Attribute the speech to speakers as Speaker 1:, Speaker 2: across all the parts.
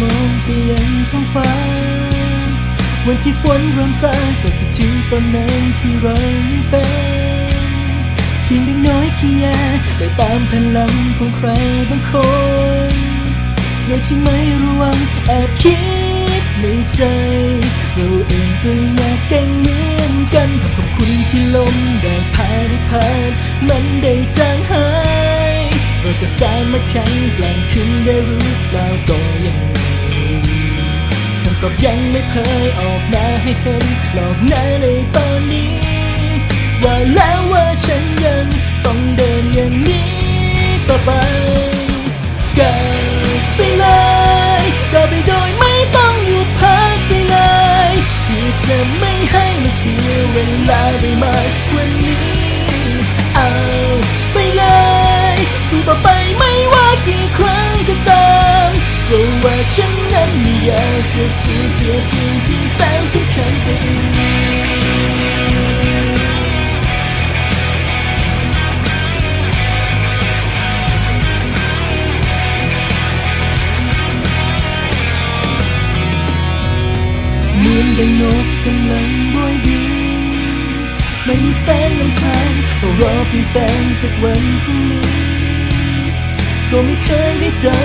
Speaker 1: มองไปยังท้องฟ้า วันที่ฝนเริ่มซาก็คิดถึงตอนนั้นที่เรายังเป็นเพียงเด็กน้อยขี้แยไปตามพลังของใครบางคนโดยที่ไม่ระวังแอบคิดในใจ เราเองก็อยากเก่งเหมือนกันขอบขอบคุณที่ลมได้พาได้ผ่านมันได้จางห จะสร้างมาแข่งแกล่งขึ้นได้หรือเปล่าก็ยังไม่รู้คำตอบยังไม่เคยออกมาให้เห็นหลอกหน้าในตอนนี้ ฉันนั้นไม่อยากจะสูญเสียสิ่งที่แสนสำคัญไปเหมือนดังนกกำลังโบยบินไม่มีแสงนำทางก็รอเพียงแสงจากวันพรุ่งนี้ ก็ไม่เคยได้เจอ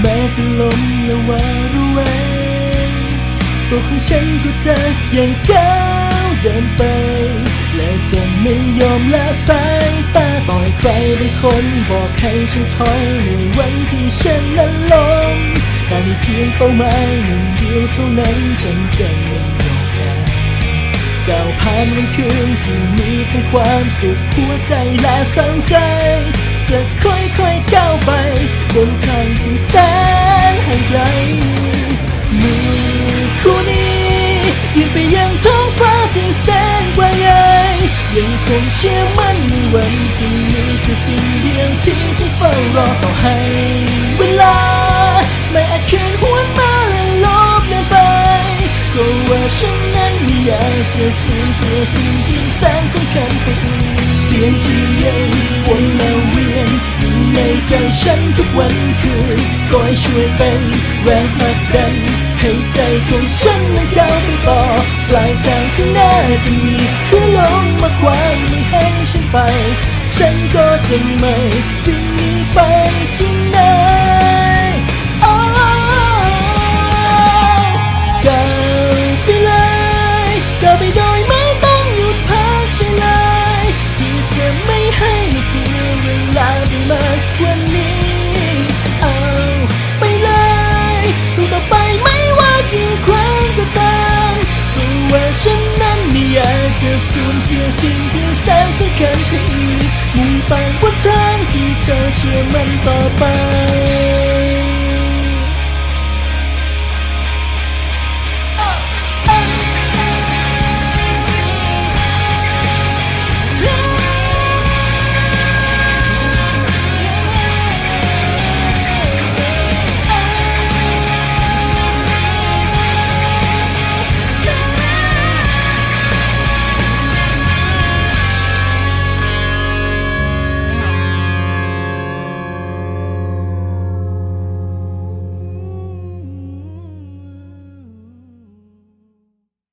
Speaker 1: แม้จะลมและวาระแวงตัวของฉันก็จะยังก้าวเดินไป และจะไม่ยอมละสายตาต่อยใครบางคนบอกให้ฉันถอยในวันที่ฉันนั้นล้มแต่มีเพียงเป้าหมายหนึ่งเดียวเท่านั้นฉันจะไม่ยอมแพ้ก้าวผ่านวันคืนที่มีทั้งความสุขหัวใจและเศร้าใจ จะค่อยๆ บนทางที่แสนห่างไกลมือคู่นี้ยืนไปยังท้องฟ้าที่แสนกว้างใหญ่ยังคงเชื่อมั่นในวันพรุ่งนี้คือสิ่งเดียวที่ฉันเฝ้ารอต่อให้เวลาไม่อาจคืนหวนมาและลบเลือนไปก็ว่าฉันนั้นไม่อยากจะสูญเสียสิ่งที่แสนสำคัญไปอีกเสียงที่ยังวนและเวียนอยู่ในใจฉัน ทุกวันคืนก็ให้ช่วยเป็นแรงผลักดันให้ใจของฉันนั้นก้าวไปต่อปลายทางข้างหน้าจะมีคือลมมาควางไม่ให้ฉันไป ฉันก็จะไม่วิ่งหนีไปที่ไหน เชื่อมันต่อไป